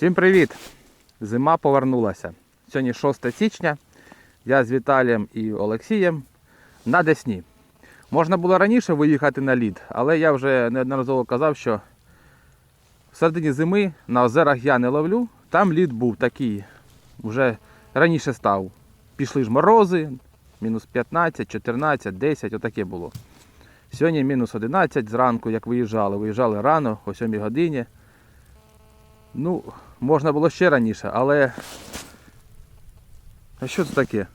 Всім привіт! Зима повернулася. Сьогодні 6 січня. Я з Віталієм і Олексієм на Десні. Можна було раніше виїхати на лід, але я вже неодноразово казав, що в середині зими на озерах я не ловлю. Там лід був такий, вже раніше став. Пішли ж морози, мінус 15, 14, 10, отаке було. Сьогодні мінус 11 зранку, як виїжджали. Виїжджали рано, о 7 годині. Ну, можна було ще раніше, але. А що це таке?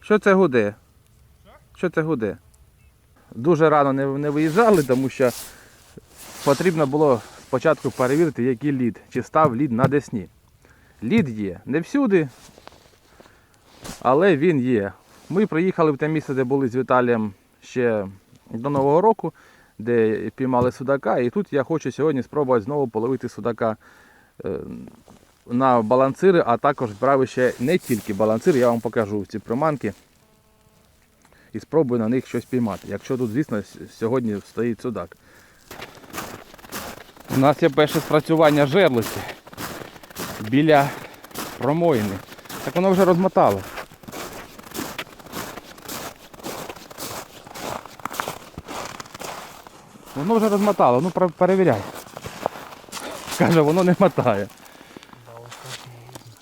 Що це гуде? Що це гуде? Дуже рано не, не виїжджали, тому що потрібно було спочатку перевірити, який лід, чи став лід на Десні. Лід є не всюди, але він є. Ми приїхали в те місце, де були з Віталієм ще до Нового року, де піймали судака. І тут я хочу сьогодні спробувати знову половити судака е, на балансири, а також брав ще не тільки балансири, я вам покажу ці приманки. І спробую на них щось піймати. Якщо тут, звісно, сьогодні стоїть судак. У нас є перше спрацювання жерлиці біля промоїни. Так воно вже розмотало. Воно вже розмотало, ну перевіряй. Каже, воно не мотає.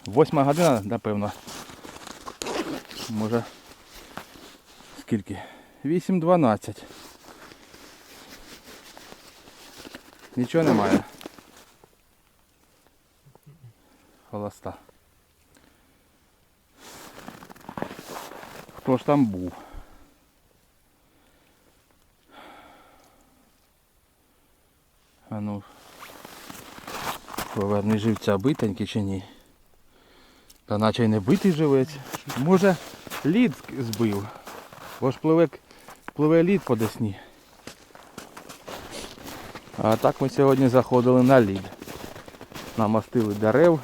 Восьма година, напевно. Може. Скільки? 8.12. Нічого немає. Холоста. Хто ж там був? А ну. Поверни живця битенький чи ні? Та наче й не битий живець. Може лід збив. Бо ж пливе, пливе лід по десні. А так ми сьогодні заходили на лід. Намастили дерев.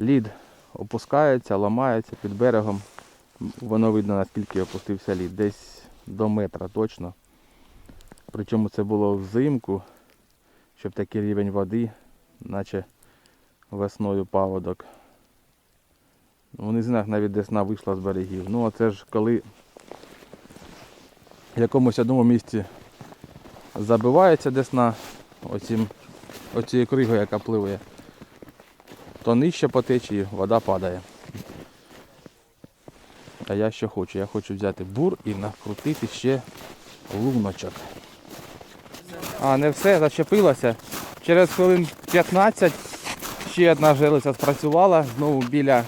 Лід опускається, ламається під берегом. Воно видно наскільки опустився лід. Десь до метра точно. Причому це було взимку, щоб такий рівень води, наче весною паводок. В низинах навіть десна вийшла з берегів. Ну а це ж коли в якомусь одному місці забивається десна оцім, оцією кригою, яка пливе, то нижче по течії вода падає. А я що хочу? Я хочу взяти бур і накрутити ще луночок. А, не все, зачепилося. Через хвилин 15 ще одна жилиця спрацювала знову біля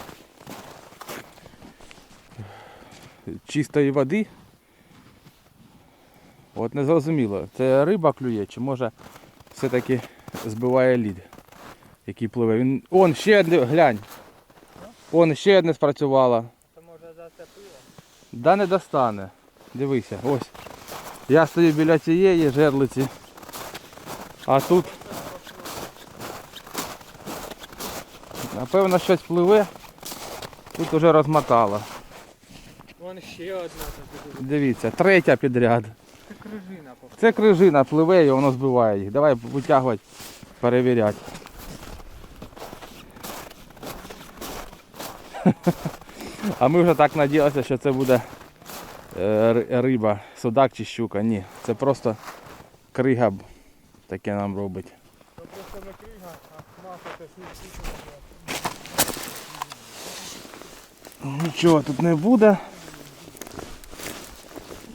чистої води. От не зрозуміло, це риба клює, чи може все-таки збиває лід, який пливе. Він. Он ще одне, глянь. Он ще одне спрацювало. То може зацепило? Да не достане. Дивися, ось. Я стою біля цієї жерлиці. А тут. Напевно щось пливе. Тут уже розмотало. Вон ще одна тут. Дивіться, третя підряд. Це крижина. Це крижина пливе і воно збиває їх. Давай витягувати, перевіряти. А ми вже так надіялися, що це буде е, риба, судак чи щука. Ні, це просто крига таке нам робить. То просто не крига, а маса це сніг. Нічого тут не буде.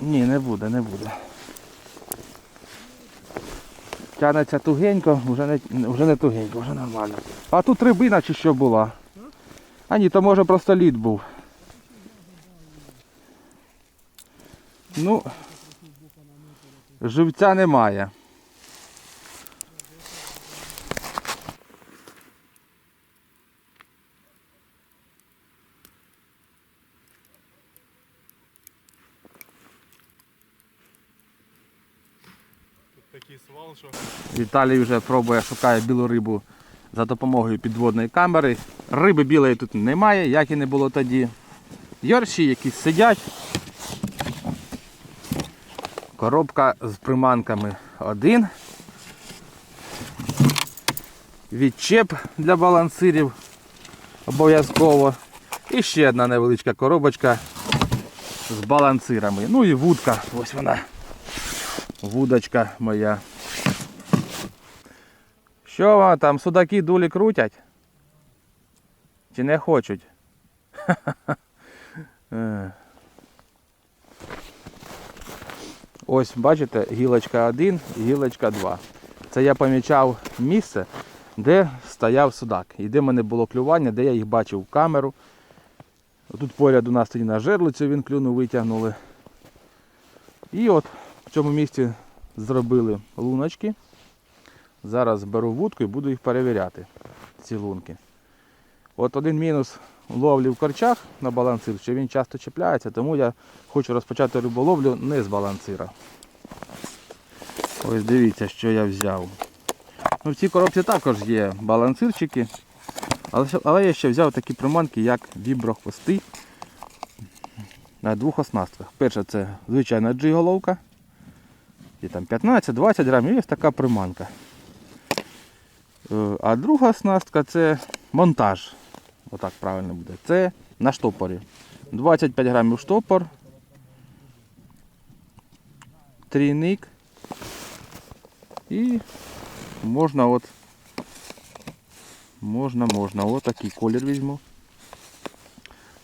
Ні, не буде, не буде. Тянеться тугенько, вже не, вже не тугенько, вже нормально. А тут рибина чи що була? А ні, то може просто лід був. Ну, живця немає. Тут такий свал, що Віталій вже пробує, шукає білу рибу за допомогою підводної камери. Риби білої тут немає, як і не було тоді. Йорші якісь сидять. Коробка з приманками один. Відчеп для балансирів обов'язково. І ще одна невеличка коробочка з балансирами. Ну і вудка. Ось вона. Вудочка моя. Що вам там, судаки дулі крутять? Чи не хочуть? Е. Ось, бачите, гілочка 1 гілочка 2. Це я помічав місце, де стояв судак. І де в мене було клювання, де я їх бачив в камеру. Тут поряд у нас тоді на жерлицю він клюнув, витягнули. І от в цьому місці зробили луночки. Зараз беру вудку і буду їх перевіряти, ці лунки. От один мінус ловлі в корчах на балансир, що він часто чіпляється, тому я хочу розпочати риболовлю не з балансира. Ось дивіться, що я взяв. Ну, в цій коробці також є балансирчики, але, але я ще взяв такі приманки, як віброхвости на двох оснастках. Перша це звичайна джиголовка. І там 15-20 грамів і ось така приманка. Е, А друга оснастка це монтаж. Отак правильно буде. Це на штопорі. 25 грамів штопор. Трійник. І можна от. Можна, можна. От такий колір візьму.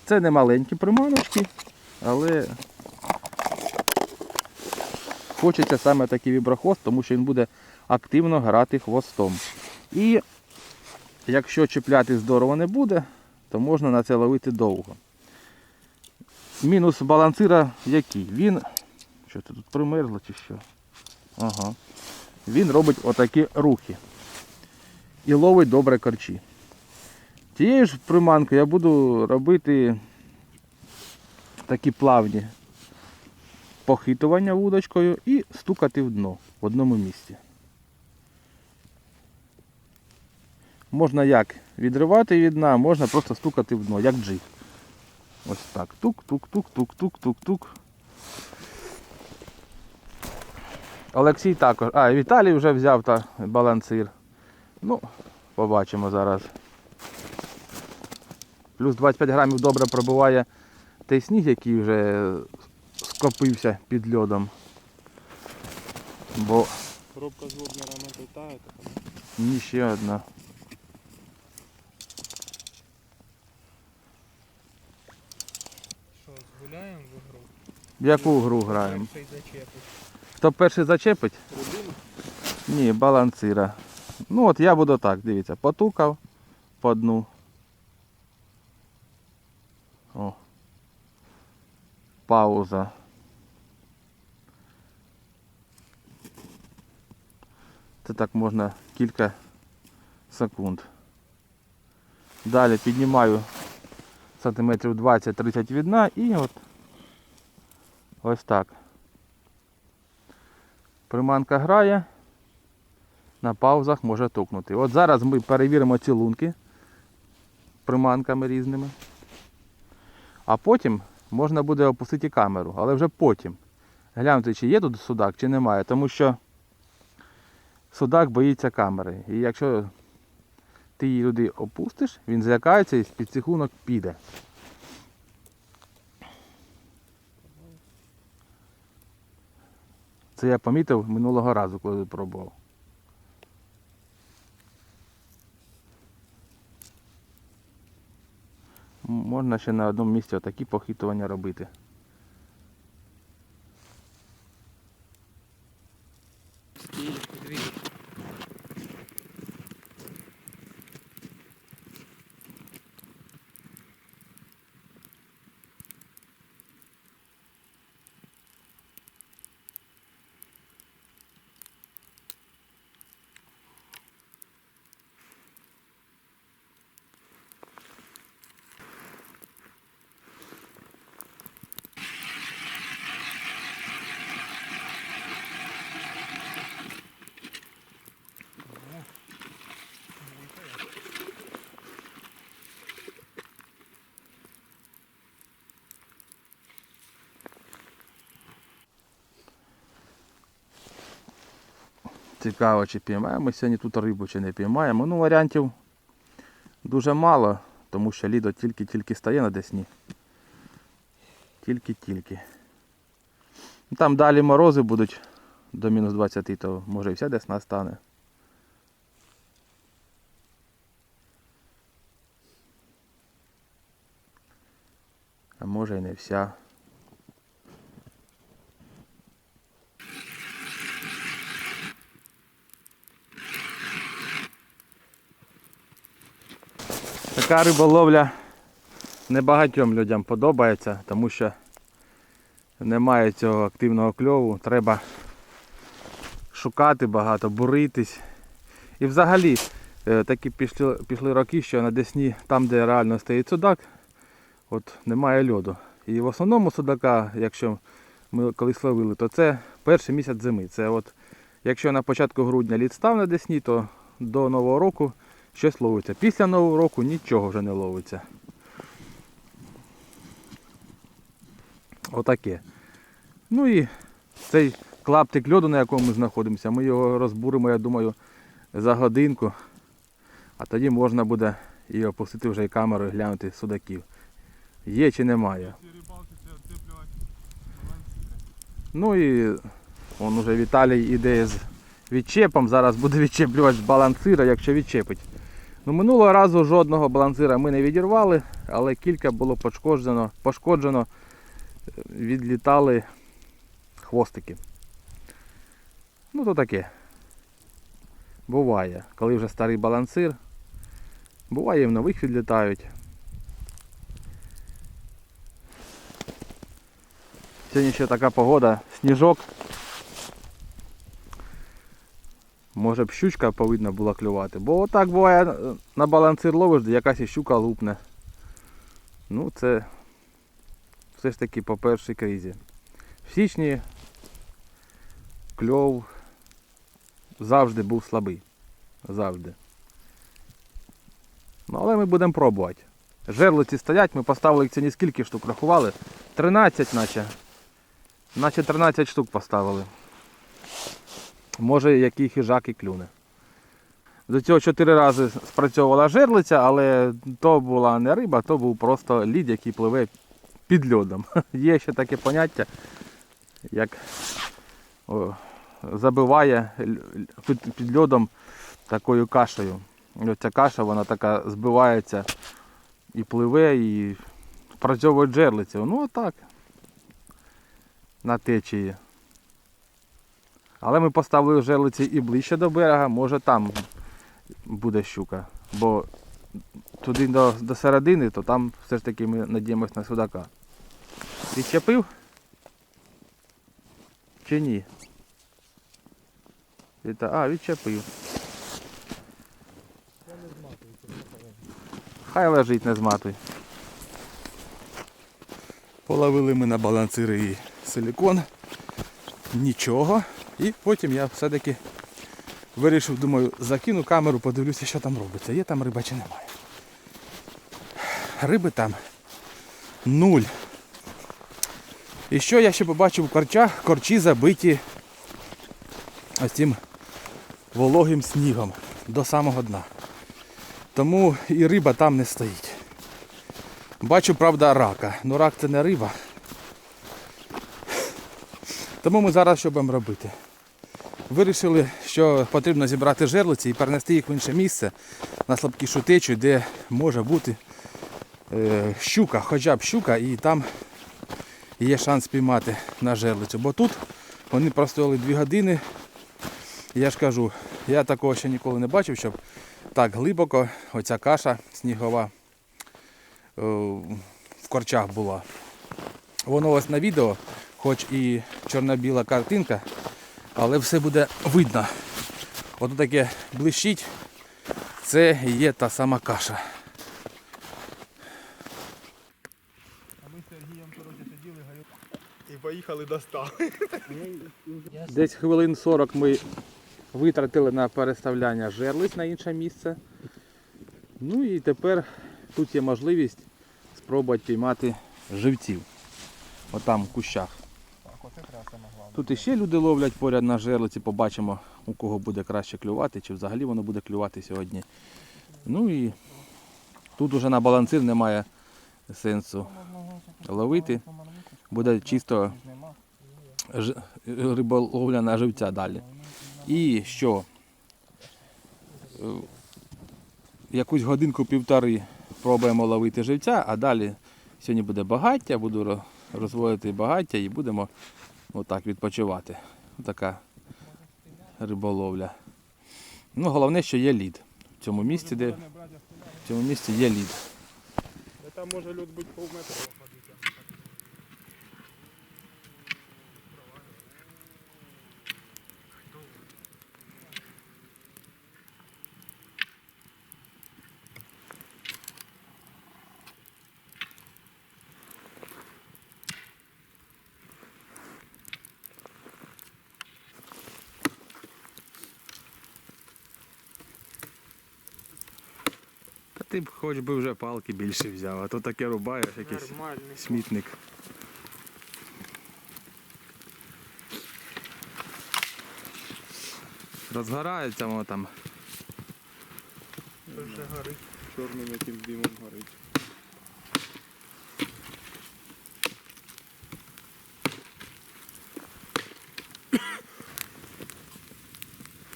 Це не маленькі приманочки, але хочеться саме такий віброхвост, тому що він буде активно грати хвостом. І якщо чіпляти здорово не буде, то можна на це ловити довго. Мінус балансира який? Він. Що це тут примерзло чи що? Ага. Він робить отакі рухи. І ловить добре корчі. Тією ж приманкою я буду робити такі плавні похитування вудочкою і стукати в дно в одному місці. Можна як відривати від дна, можна просто стукати в дно, як джиг. Ось так. Тук-тук-тук-тук-тук-тук-тук. Олексій також. А, Віталій вже взяв та балансир. Ну, побачимо зараз. Плюс 25 грамів добре пробиває той сніг, який вже скопився під льодом. Бо Коробка з воблерами літає. ні ще одна. Що, згуляємо в ігру? В яку гру граємо? Перший зачепить. Хто перший зачепить? Рубин? Ні, балансира. Ну от я буду так, дивіться, потукав по дну. О. Пауза. Це так можна кілька секунд. Далі піднімаю сантиметрів 20-30 від дна і от ось так. Приманка грає на паузах може тукнути. От зараз ми перевіримо ці лунки приманками різними. А потім можна буде опустити камеру, але вже потім. Глянути, чи є тут судак, чи немає. Тому що судак боїться камери. І якщо ти її туди опустиш, він злякається і з-під цих піде. Це я помітив минулого разу, коли пробував. Можна ще на одному місці отакі похитування робити. Цікаво, чи піймаємо сьогодні тут рибу, чи не піймаємо. Ну, варіантів дуже мало, тому що лідо тільки-тільки стає на десні. Тільки-тільки. Ну, Там далі морози будуть до мінус 20, то може і вся десна стане. А може і не вся. Така риболовля небагатьом людям подобається, тому що немає цього активного кльову. Треба шукати багато, буритись. І взагалі е, такі пішли, пішли роки, що на Десні, там де реально стоїть судак, от немає льоду. І в основному судака, якщо ми колись ловили, то це перший місяць зими. Це от, якщо на початку грудня лід став на Десні, то до Нового року щось ловиться. Після Нового року нічого вже не ловиться. Отаке. Ну і цей клаптик льоду, на якому ми знаходимося, ми його розбуримо, я думаю, за годинку. А тоді можна буде і опустити вже і камеру і глянути судаків. Є чи немає. Ну і он уже Віталій іде з відчепом. Зараз буде відчеплювати з балансира, якщо відчепить. Ну, минулого разу жодного балансира ми не відірвали, але кілька було пошкоджено, пошкоджено е, відлітали хвостики. Ну то таке. Буває, коли вже старий балансир. Буває і в нових відлітають. Сьогодні ще така погода, сніжок. Може б щучка повинна була клювати. Бо отак буває е, на балансир ловиш, де якась і щука лупне. Ну це все ж таки по першій кризі. В січні кльов завжди був слабий. Завжди. Ну, але ми будемо пробувати. Жерлиці стоять, ми поставили їх ціні скільки штук рахували? 13 наче. Наче 13 штук поставили. Може який хижак і клюне. До цього 4 рази спрацьовувала жерлиця, але то була не риба, то був просто лід, який пливе під льодом. Є ще таке поняття, як о, забиває під, льодом такою кашею. Оця каша, вона така збивається і пливе, і спрацьовує жерлицю. Ну отак. На течії. Але ми поставили жерлиці і ближче до берега, може там буде щука. Бо туди до, до середини, то там все ж таки ми надіємось на судака. Відчепив? Чи ні? Віта- А, відчепив. Хай лежить, не зматуй. Половили ми на балансири і силікон. Нічого. І потім я все-таки вирішив, думаю, закину камеру, подивлюся, що там робиться. Є там риба чи немає. Риби там нуль. І що я ще побачив в корчах? Корчі забиті ось цим вологим снігом до самого дна. Тому і риба там не стоїть. Бачу, правда, рака. Ну рак це не риба. Тому ми зараз що будемо робити? Вирішили, що потрібно зібрати жерлиці і перенести їх в інше місце на слабкішу течу, де може бути е, щука, хоча б щука, і там є шанс піймати на жерлицю. Бо тут вони простояли 2 години. Я ж кажу, я такого ще ніколи не бачив, щоб так глибоко оця каша снігова е, в корчах була. Воно ось на відео, хоч і чорно-біла картинка, але все буде видно. Ото таке блищить, це і є та сама каша. А ми з Сергієм коротше сиділи. І поїхали достали. Десь хвилин 40 ми витратили на переставляння жерлиць на інше місце. Ну і тепер тут є можливість спробувати піймати живців. Отам в кущах. Так, от Оце треба саме головне. Тут іще люди ловлять поряд на жерлиці, побачимо, у кого буде краще клювати, чи взагалі воно буде клювати сьогодні. Ну і тут уже на балансир немає сенсу ловити. Буде чисто риболовля на живця далі. І що? Е, Якусь годинку-півтори пробуємо ловити живця, а далі сьогодні буде багаття, буду розводити багаття і будемо отак відпочивати. Така риболовля. Ну, головне, що є лід. В цьому місці, де в цьому місці є лід. Там може люд бути пів метра б хоч би вже палки більше взяв, а то таке рубаєш якийсь Нормальний. смітник. Розгорається воно там. Це вже горить. Чорним яким димом горить.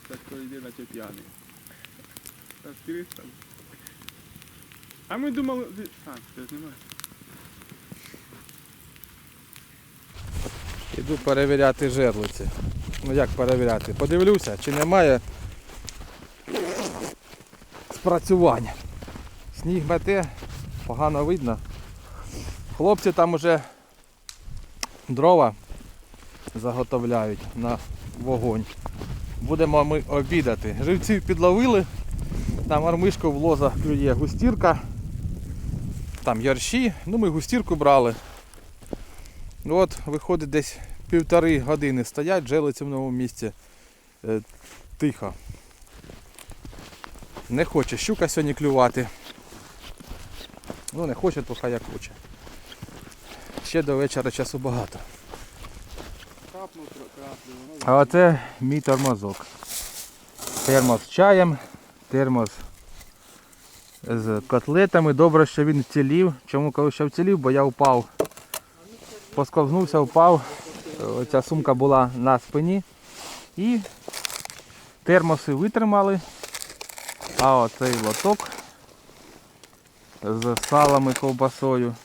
Так то йде наче п'яний. Так, там. А ми думали... А, це знімає. Іду перевіряти жерлиці. Ну як перевіряти? Подивлюся, чи немає спрацювання. Сніг мете, погано видно. Хлопці там уже дрова заготовляють на вогонь. Будемо ми обідати. Живців підловили, там армишку в лозах клює густірка, там ярші, ну ми густірку брали. Ну От, виходить десь півтори години стоять, желиці в новому місці. Е, тихо. Не хоче щука сьогодні клювати. Ну не хоче, то хай як хоче. Ще до вечора часу багато. А оце мій тормозок. Термос з чаєм, термос з котлетами. Добре, що він вцілів. Чому кажу, що вцілів? Бо я впав. Посковзнувся, впав. Оця сумка була на спині. І термоси витримали. А оцей лоток з салом і ковбасою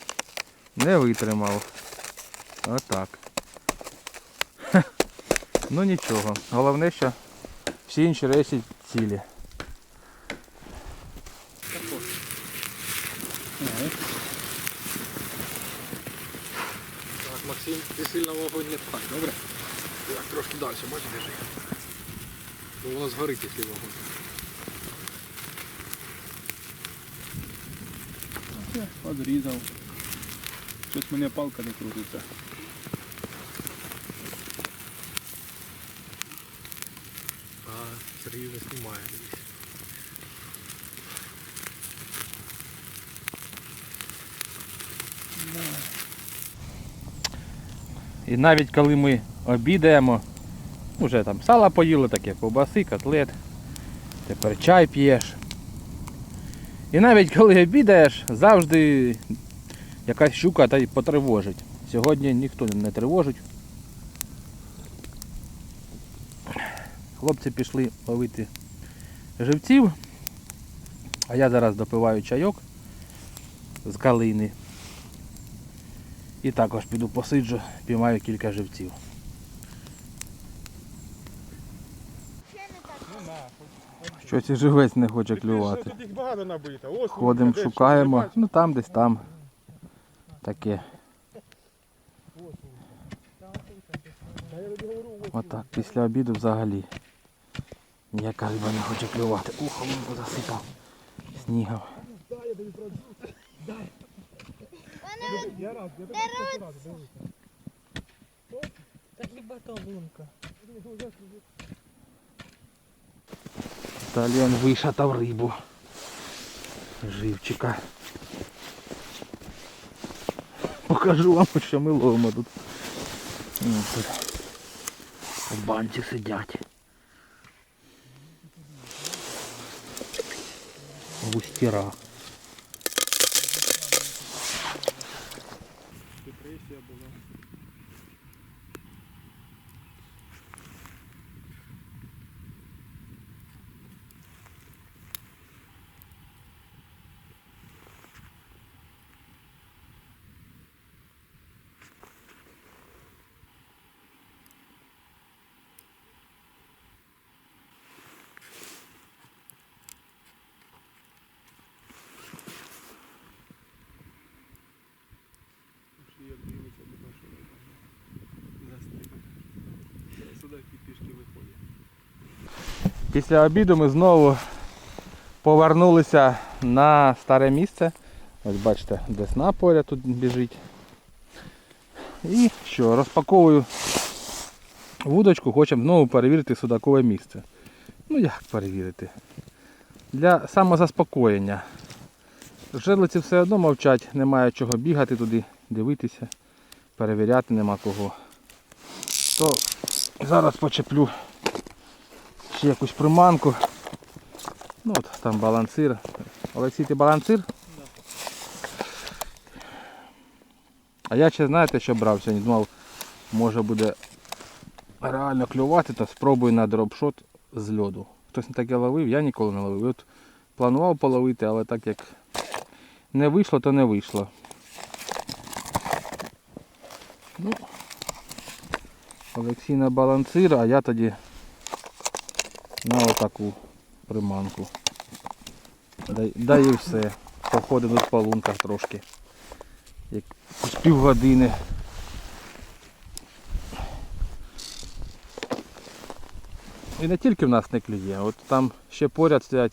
не витримав. Отак. Ну нічого. Головне, що всі інші речі цілі. Так, Максим, ти сильно вогонь не пхай, добре? Так, трошки далі, бачиш, держи. Бо воно згорить, якщо вогонь. Одрізав. Щось мене палка не крутиться. А, І навіть коли ми обідаємо, вже там сало поїли таке, ковбаси, котлет, тепер чай п'єш. І навіть коли обідаєш, завжди якась щука та й потривожить. Сьогодні ніхто не тривожить. Хлопці пішли ловити живців, а я зараз допиваю чайок з калини. І також піду посиджу, піймаю кілька живців. Щось і живець не хоче клювати. Ходимо, шукаємо. Ну там десь там. Таке. Отак, після обіду взагалі. Ніяка риба не хоче клювати. Ухо він засипав. Снігом. Я раз, я тобі перший раз дивився. Та хіба то лунка. Далі він вишатав рибу. Живчика. Покажу вам, що ми ловимо тут. Ну, тут В банці сидять. Густіра. Депресія Після обіду ми знову повернулися на старе місце. Ось бачите, десна поряд тут біжить. І що, розпаковую вудочку, хочемо знову перевірити судакове місце. Ну як перевірити? Для самозаспокоєння. Жерлиці все одно мовчать, немає чого бігати туди, дивитися, перевіряти нема кого. То зараз почеплю ще якусь приманку. Ну от там балансир. Олексій, ти балансир? А я ще знаєте, що брав сьогодні? Думав, може буде реально клювати, то спробую на дропшот з льоду. Хтось не таке ловив, я ніколи не ловив. От планував половити, але так як не вийшло, то не вийшло. Ну, Олексій на балансир, а я тоді на отаку приманку. Дай і все. Походимо тут по лунках трошки. Як з півгодини. І не тільки в нас не клює, от там ще поряд стоять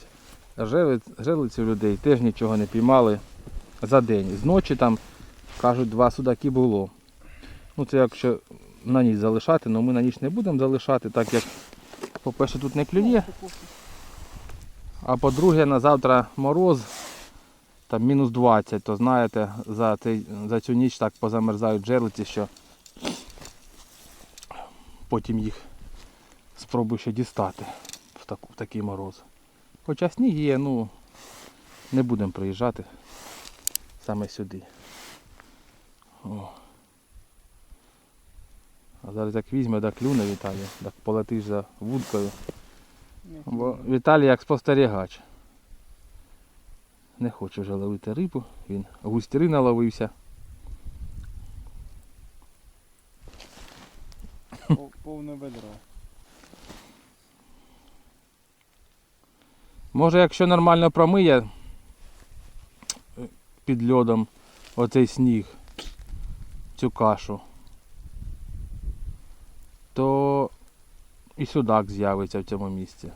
жерлиці людей, теж нічого не піймали за день. З ночі там, кажуть, два судаки було. Ну це якщо на ніч залишати, але ми на ніч не будемо залишати, так як, по-перше, тут не клює. А по-друге, на завтра мороз, там мінус 20, то знаєте, за, цей, за цю ніч так позамерзають жерлиці, що потім їх спробую ще дістати в, таку, в такий мороз. Хоча сніг є, ну не будемо приїжджати саме сюди. О. А зараз як візьме, так клюне Віталій, так полетиш за вудкою. Бо Віталій як спостерігач. Не хоче вже ловити рибу, він густіри наловився. Повне ведро. Може якщо нормально промиє е, під льодом оцей сніг, цю кашу, то і судак з'явиться в цьому місці.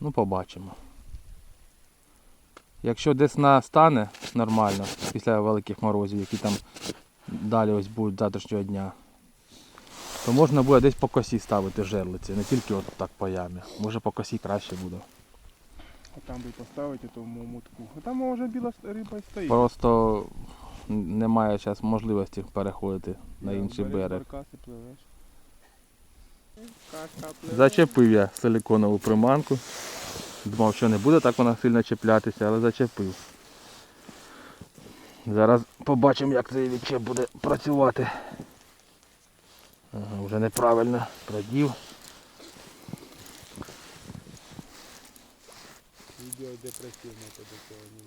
Ну побачимо. Якщо десна стане нормально після великих морозів, які там далі ось будуть завтрашнього дня, то можна буде десь по косі ставити жерлиці, не тільки от так по ямі. Може по косі краще буде. А там би поставити тому мутку. А там може біла риба й стоїть. Просто немає зараз можливості переходити на інший берег. Зачепив я силиконову приманку. Думав, що не буде так вона сильно чіплятися, але зачепив. Зараз побачимо, як цей відчеп буде працювати. Ага, вже неправильно продів. Відео депресивне то до цього не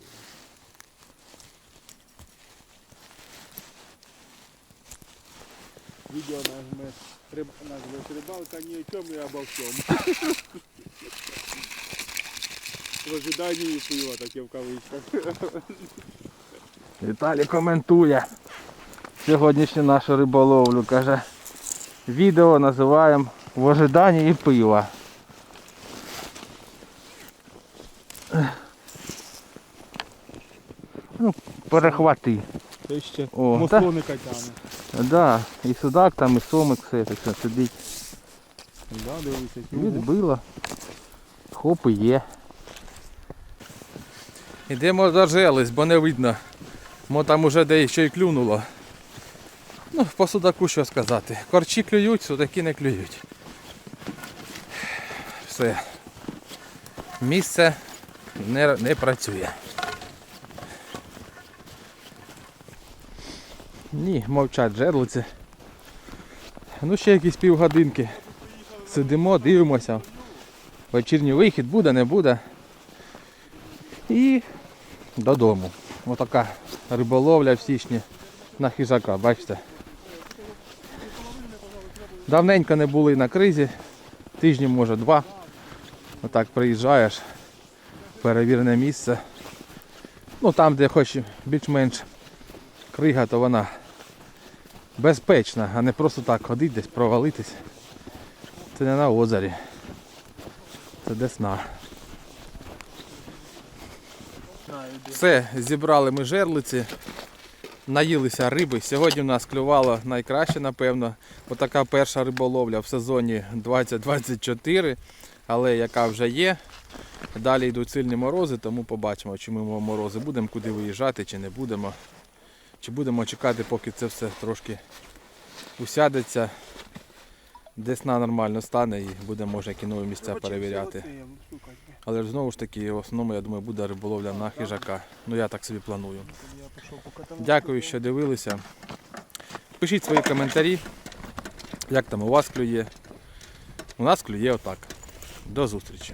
буде. Відео нажме, риб, назвеш рибалка ні о чому і обо всьому. В ожиданні пива таке в кавичках. Віталій коментує сьогоднішню нашу риболовлю. Каже, відео називаємо в ожиданні і пива. Ну, перехвати. Це ще О, мослоника тягне. Да, і судак там, і сомик все, так все сидить. Да, дивися, Відбило. Хоп і є. Ідемо зажелись, бо не видно. Мо там уже де ще й клюнуло. Ну, по судаку що сказати. Корчі клюють, судаки не клюють. Все. Місце не, не працює. Ні, мовчать жерлиці. Ну ще якісь півгодинки. Сидимо, дивимося. Вечірній вихід буде, не буде. І додому. Отака риболовля в січні на хижака, бачите. Давненько не були на кризі, тижнів може два. Отак приїжджаєш, перевірене місце. Ну там, де хоч більш-менш крига, то вона безпечна, а не просто так ходити десь, провалитись. Це не на озері. Це десна. Все, зібрали ми жерлиці, наїлися риби. Сьогодні в нас клювало найкраще, напевно. Отака перша риболовля в сезоні 2024, але яка вже є. Далі йдуть сильні морози, тому побачимо, чи ми морози будемо куди виїжджати, чи не будемо. Чи будемо чекати, поки це все трошки усядеться, десна нормально стане і будемо може які нові місця перевіряти. Але ж знову ж таки, в основному, я думаю, буде риболовля на хижака. Ну я так собі планую. Дякую, що дивилися. Пишіть свої коментарі, як там у вас клює. У нас клює отак. До зустрічі.